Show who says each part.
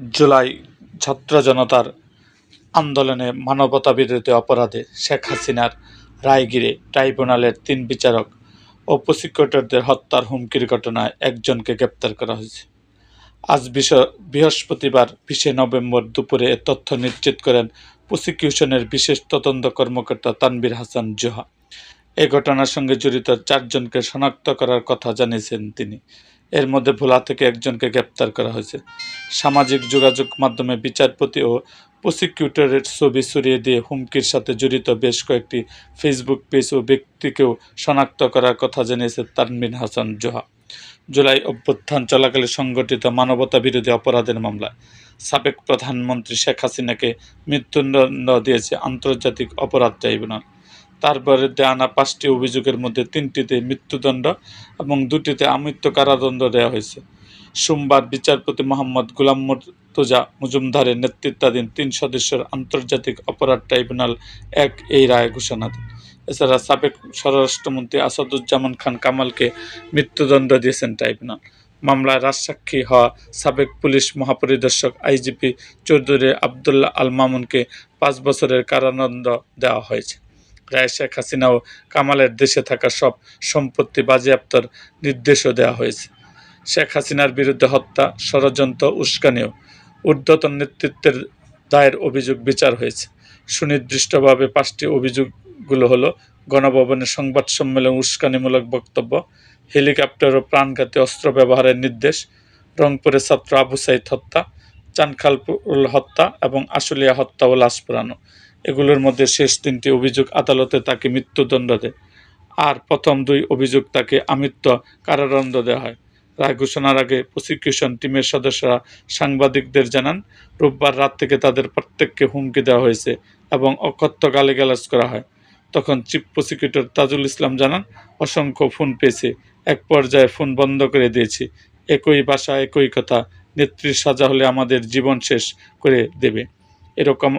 Speaker 1: জুলাই ছাত্র জনতার আন্দোলনে মানবতাবিরোধী অপরাধে শেখ হাসিনার রায়গিরে ট্রাইব্যুনালের তিন বিচারক ও প্রসিকিউটরদের হত্যার হুমকির ঘটনায় একজনকে গ্রেপ্তার করা হয়েছে। আজ বৃহস্পতিবার বিশে নভেম্বর দুপুরে এ তথ্য নিশ্চিত করেন প্রসিকিউশনের বিশেষ তদন্ত কর্মকর্তা তানবির হাসান জোহা। এ ঘটনার সঙ্গে জড়িত চারজনকে শনাক্ত করার কথা জানিয়েছেন তিনি। এর মধ্যে ভোলা থেকে একজনকে গ্রেপ্তার করা হয়েছে। সামাজিক যোগাযোগ মাধ্যমে বিচারপতি ও প্রসিকিউটরের ছবি সরিয়ে দিয়ে হুমকির সাথে জড়িত বেশ কয়েকটি ফেসবুক পেজ ও ব্যক্তিকেও শনাক্ত করার কথা জানিয়েছে তানবিন হাসান জোহা। জুলাই অভ্যুত্থান চলাকালে সংগঠিত মানবতা বিরোধী অপরাধের মামলায় সাবেক প্রধানমন্ত্রী শেখ হাসিনাকে মৃত্যুদণ্ড দিয়েছে আন্তর্জাতিক অপরাধ ট্রাইব্যুনাল। তার বিরুদ্ধে আনা পাঁচটি অভিযোগের মধ্যে তিনটিতে মৃত্যুদণ্ড এবং দুটিতে আমৃত্যু কারাদণ্ড দেওয়া হয়েছে। সোমবার বিচারপতি মোহাম্মদ গুলাম মুর্তজা মজুমদারের নেতৃত্বাধীন তিন সদস্যের আন্তর্জাতিক অপরাধ ট্রাইব্যুনাল এক এই রায় ঘোষণা দেন এছাড়া সাবেক স্বরাষ্ট্রমন্ত্রী আসাদুজ্জামান খান কামালকে মৃত্যুদণ্ড দিয়েছেন ট্রাইব্যুনাল। মামলায় রাজসাক্ষী হওয়া সাবেক পুলিশ মহাপরিদর্শক আইজিপি চৌধুরী আবদুল্লাহ আল মামুনকে পাঁচ বছরের কারাদণ্ড দেওয়া হয়েছে। রায় শেখ হাসিনা ও কামালের দেশে থাকা সব সম্পত্তি বাজেয়াপ্তর নির্দেশও দেওয়া হয়েছে। শেখ হাসিনার বিরুদ্ধে হত্যা, ষড়যন্ত্র, উস্কানিও ঊর্ধ্বতন নেতৃত্বের দায়ের অভিযোগ বিচার হয়েছে। সুনির্দিষ্টভাবে পাঁচটি অভিযোগগুলো হলো, গণভবনে সংবাদ সম্মেলন, উস্কানিমূলক বক্তব্য, হেলিকপ্টার ও প্রাণঘাতী অস্ত্র ব্যবহারের নির্দেশ, রংপুরে ছাত্র আবু সাইদ হত্যা চানখালপুল হত্যা এবং আশুলিয়া হত্যা ও লাশ পোড়ানো। এগুলোর মধ্যে শেষ তিনটি অভিযোগ আদালতে তাকে মৃত্যুদণ্ড দেয়। আর প্রথম দুই অভিযোগ তাকে আমৃত্য কারাদণ্ড দেওয়া হয়। রায় ঘোষণার আগে প্রসিকিউশন টিমের সদস্যরা সাংবাদিকদের জানান, রোববার রাত থেকে তাদের প্রত্যেককে হুমকি দেওয়া হয়েছে এবং অকথ্য গালিগালাজ করা হয়। তখন চিফ প্রসিকিউটর তাজুল ইসলাম জানান, অসংখ্য ফোন পেয়েছে। এক পর্যায়ে ফোন বন্ধ করে দিয়েছি। একই ভাষা, একই কথা। নেত্রীর সাজা হলে আমাদের জীবন শেষ করে দেবে। এরকম